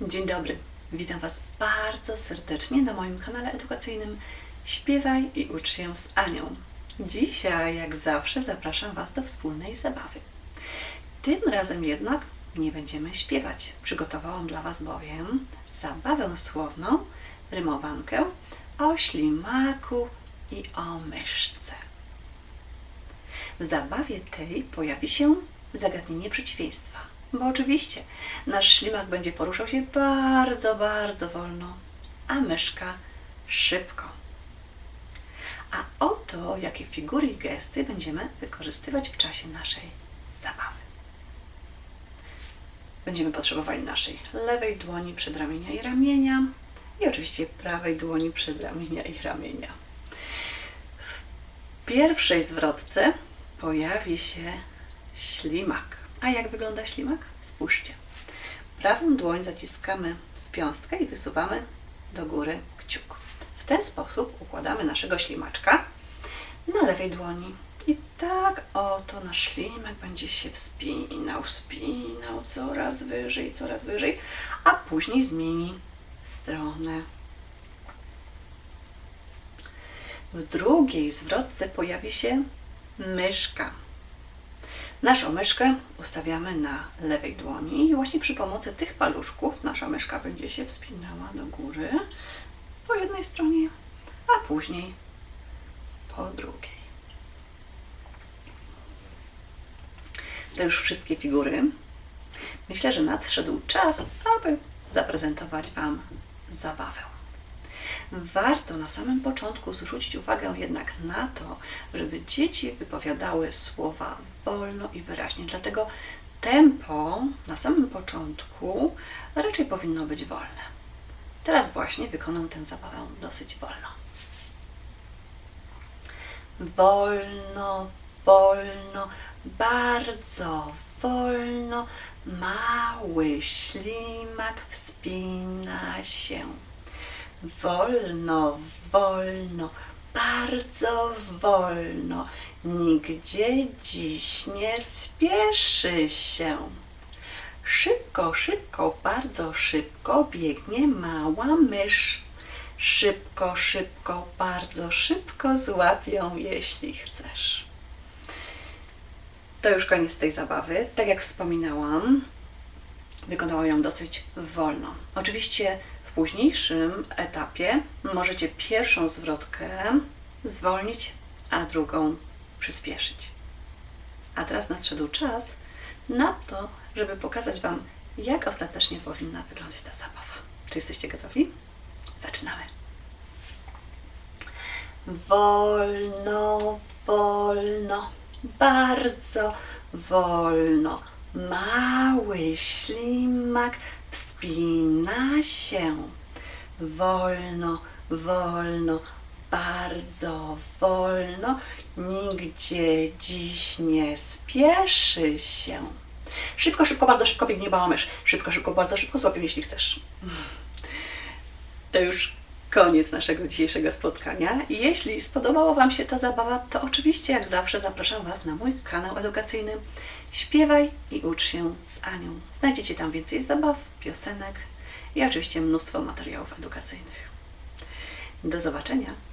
Dzień dobry, witam Was bardzo serdecznie na moim kanale edukacyjnym Śpiewaj i ucz się z Anią. Dzisiaj, jak zawsze, zapraszam Was do wspólnej zabawy. Tym razem jednak nie będziemy śpiewać. Przygotowałam dla Was bowiem zabawę słowną, rymowankę o ślimaku i o myszce. W zabawie tej pojawi się zagadnienie przeciwieństwa. Bo oczywiście nasz ślimak będzie poruszał się bardzo, bardzo wolno, a myszka szybko. A oto jakie figury i gesty będziemy wykorzystywać w czasie naszej zabawy. Będziemy potrzebowali naszej lewej dłoni przedramienia i ramienia i oczywiście prawej dłoni przedramienia i ramienia. W pierwszej zwrotce pojawi się ślimak. A jak wygląda ślimak? Spójrzcie. Prawą dłoń zaciskamy w piąstkę i wysuwamy do góry kciuk. W ten sposób układamy naszego ślimaczka na lewej dłoni. I tak oto nasz ślimak będzie się wspinał, wspinał coraz wyżej, coraz wyżej, a później zmieni stronę. W drugiej zwrotce pojawi się myszka. Naszą myszkę ustawiamy na lewej dłoni i właśnie przy pomocy tych paluszków nasza myszka będzie się wspinała do góry po jednej stronie, a później po drugiej. To już wszystkie figury. Myślę, że nadszedł czas, aby zaprezentować Wam zabawę. Warto na samym początku zwrócić uwagę jednak na to, żeby dzieci wypowiadały słowa wolno i wyraźnie. Dlatego tempo na samym początku raczej powinno być wolne. Teraz właśnie wykonam tę zabawę dosyć wolno. Wolno, wolno, bardzo wolno, mały ślimak wspina się. Wolno, wolno, bardzo wolno, nigdzie dziś nie spieszy się. Szybko, szybko, bardzo szybko biegnie mała mysz. Szybko, szybko, bardzo szybko złapią, jeśli chcesz. To już koniec tej zabawy. Tak jak wspominałam, wykonałam ją dosyć wolno. Oczywiście w późniejszym etapie możecie pierwszą zwrotkę zwolnić, a drugą przyspieszyć. A teraz nadszedł czas na to, żeby pokazać Wam, jak ostatecznie powinna wyglądać ta zabawa. Czy jesteście gotowi? Zaczynamy. Wolno, wolno, bardzo wolno. Mały ślimak wspina się. Wolno, wolno, bardzo wolno. Nigdzie dziś nie spieszy się. Szybko, szybko, bardzo szybko biegnie mała mysz. Szybko, szybko, bardzo szybko złapię, jeśli chcesz. To już koniec naszego dzisiejszego spotkania. Jeśli spodobała Wam się ta zabawa, to oczywiście, jak zawsze, zapraszam Was na mój kanał edukacyjny. Śpiewaj i ucz się z Anią. Znajdziecie tam więcej zabaw, piosenek i oczywiście mnóstwo materiałów edukacyjnych. Do zobaczenia!